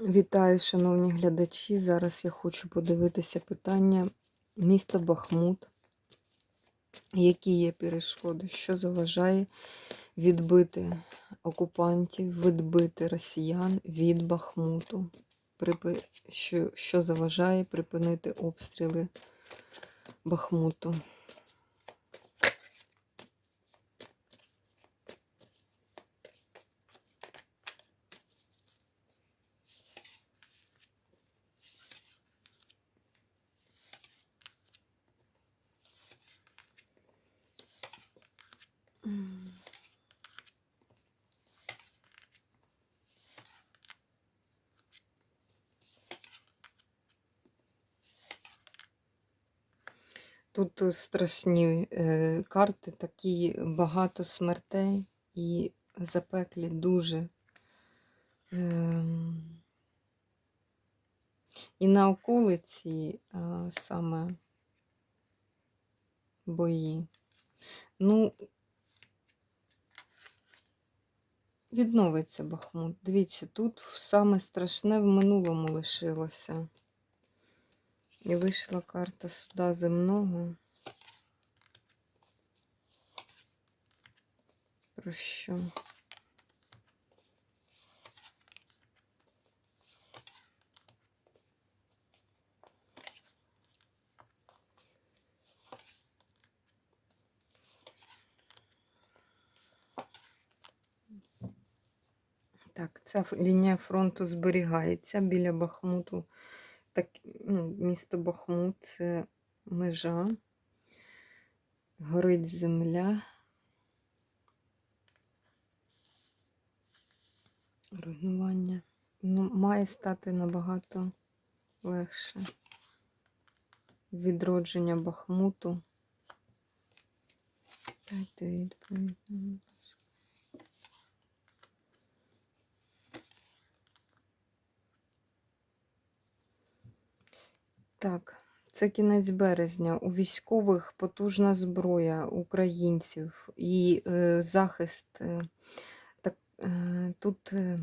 Вітаю, шановні глядачі. Зараз я хочу подивитися питання міста Бахмут. Які є перешкоди, що заважає відбити окупантів, відбити росіян від Бахмуту? Що, заважає припинити обстріли Бахмуту? Тут е, страшні е, карти, такі багато смертей і запеклі дуже. Ем, і на околиці а, саме бої. Ну, відновиться Бахмут. Дивіться, тут саме страшне в минулому лишилося. І вийшла карта суда земного. Про що? Так, ця лінія фронту зберігається біля Бахмуту. Так, ну, місто Бахмут це межа. Горить земля. Руйнування. Ну, має стати набагато легше. Відродження Бахмуту. Дайте відповідь. Так, це кінець березня. У військових потужна зброя українців і е, захист. Е, так, е, тут е,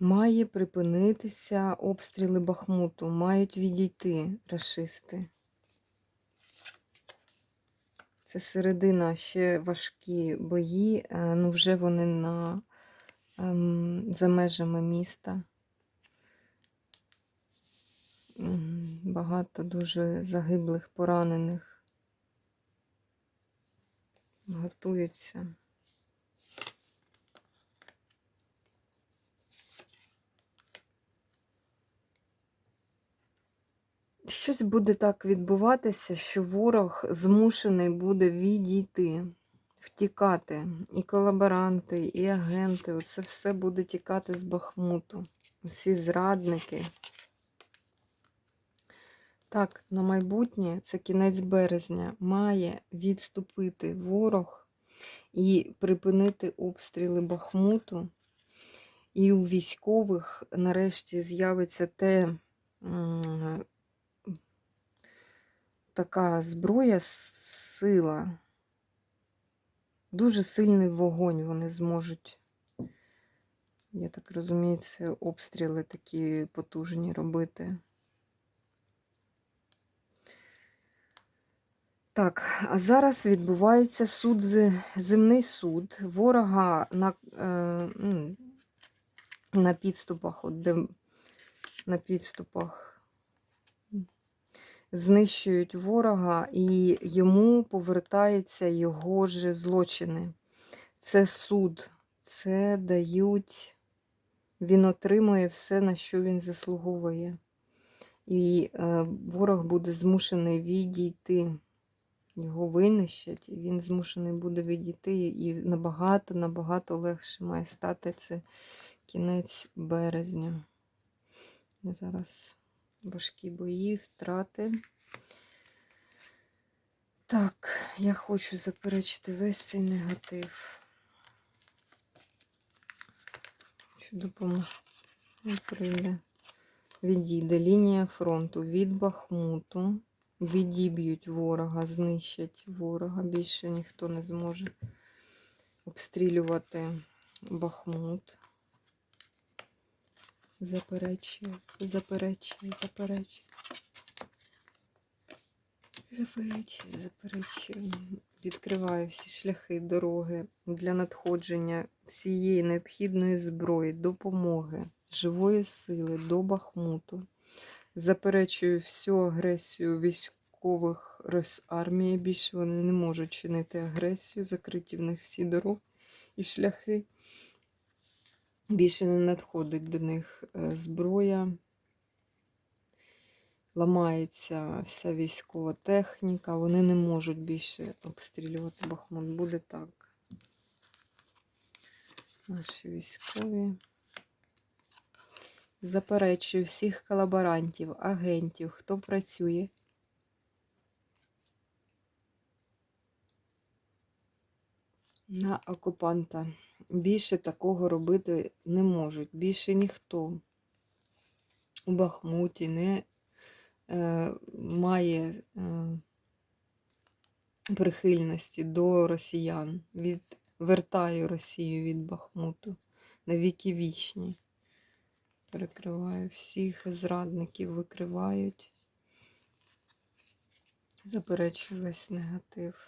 має припинитися обстріли Бахмуту, мають відійти рашисти. Це середина, ще важкі бої, е, ну вже вони на, ем, за межами міста. Багато дуже загиблих, поранених. Готуються. Щось буде так відбуватися, що ворог змушений буде відійти, втікати. І колаборанти, і агенти. Оце все буде тікати з Бахмуту. Усі зрадники. Так, на майбутнє, це кінець березня, має відступити ворог і припинити обстріли Бахмуту. І у військових нарешті з'явиться те, така зброя, сила. Дуже сильний вогонь вони зможуть. Я так розумію, це обстріли такі потужні робити. Так, а зараз відбувається суд, земний суд. Ворога на, е, на підступах, от де на підступах знищують ворога, і йому повертаються його ж злочини. Це суд, це дають, він отримує все, на що він заслуговує. І е, ворог буде змушений відійти. Його винищать, і він змушений буде відійти, і набагато, набагато легше має стати це кінець березня. Зараз важкі бої, втрати. Так, я хочу заперечити весь цей негатив. Що допоможе прийде. Відійде лінія фронту від Бахмуту. Відіб'ють ворога, знищать ворога. Більше ніхто не зможе обстрілювати Бахмут. Заперечую, заперечую, заперечую. Заперечую, заперечую. Відкриваю всі шляхи, дороги для надходження всієї необхідної зброї, допомоги, живої сили до Бахмуту. Заперечую всю агресію військових армії. Більше вони не можуть чинити агресію, закриті в них всі дороги і шляхи. Більше не надходить до них е, зброя. Ламається вся військова техніка, вони не можуть більше обстрілювати Бахмут. Буде так. Наші військові. Заперечую всіх колаборантів, агентів, хто працює. На окупанта. Більше такого робити не можуть. Більше ніхто у Бахмуті не е, має е, прихильності до росіян. Відвертаю Росію від Бахмуту на віки вічні. Перекриваю всіх зрадників, викривають. Заперечую весь негатив.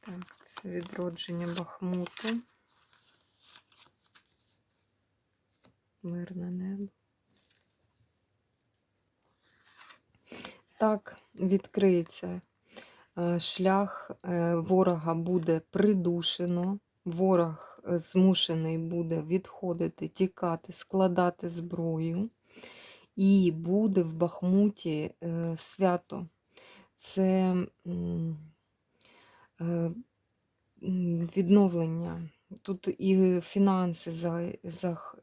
Так, це відродження Бахмуту. Мирне небо. Так, відкриється е, шлях е, ворога буде придушено, ворог змушений буде відходити, тікати, складати зброю. І буде в Бахмуті е, свято. Це е, відновлення. Тут і фінанси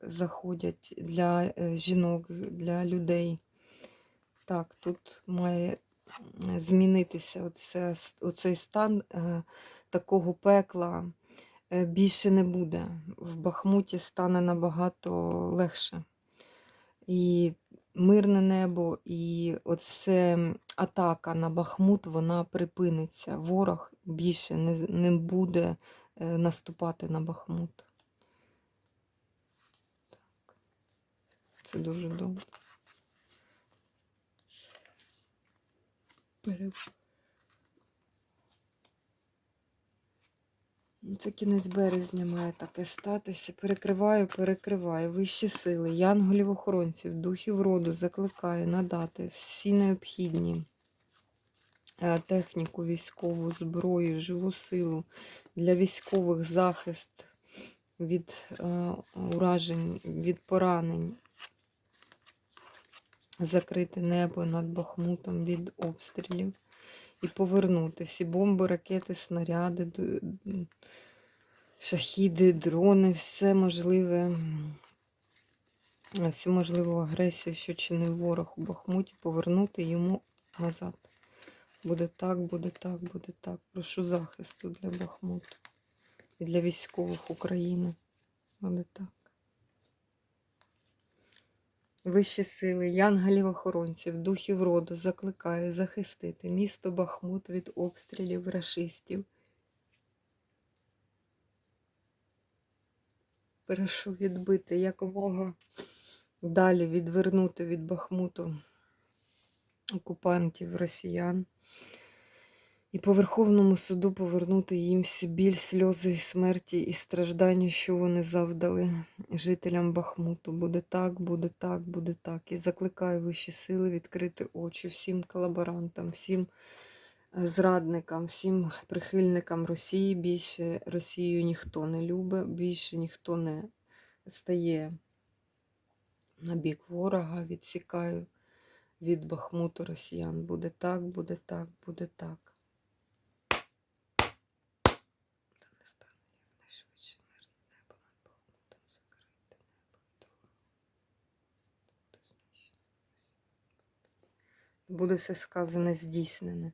заходять для е, жінок, для людей. Так, тут має змінитися оце, оцей стан е, такого пекла е, більше не буде. В Бахмуті стане набагато легше. І мирне небо, і оце атака на Бахмут, вона припиниться. Ворог більше не, не буде е, наступати на Бахмут. Це дуже добре. Перев- Це кінець березня має таке статися. Перекриваю, перекриваю. Вищі сили, янголів охоронців, духів роду закликаю надати всі необхідні е, техніку, військову зброю, живу силу для військових захист від е, уражень, від поранень. Закрити небо над Бахмутом від обстрілів і повернути всі бомби, ракети, снаряди, шахіди, дрони, все можливе, всю можливу агресію, що чинив ворог у Бахмуті, повернути йому назад. Буде так, буде так, буде так. Прошу захисту для Бахмуту і для військових України. Буде так. Вищі сили, янголів-охоронців, духів роду закликаю захистити місто Бахмут від обстрілів рашистів. Прошу відбити якомога далі відвернути від Бахмуту окупантів росіян. І по Верховному суду повернути їм всю біль, сльози смерті і страждання, що вони завдали жителям Бахмуту. Буде так, буде так, буде так. І закликаю вищі сили відкрити очі всім колаборантам, всім е, зрадникам, всім прихильникам Росії. Більше Росію ніхто не любить, більше ніхто не стає на бік ворога. Відсікаю від Бахмуту росіян. Буде так, буде так, буде так. Та не стане якнайшвидше мирне небо над Бахмутом закрите небо і дорогу. Буде знищено Росія. Буде все сказане, здійснене.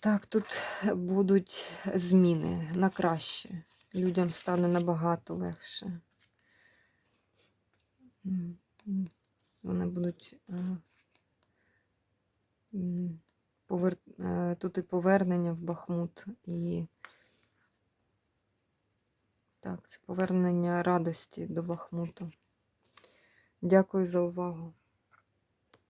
Так, тут будуть зміни на краще. Людям стане набагато легше. Вони будуть е, повер... е, тут і повернення в Бахмут, і Так, це повернення радості до Бахмуту. Дякую за увагу.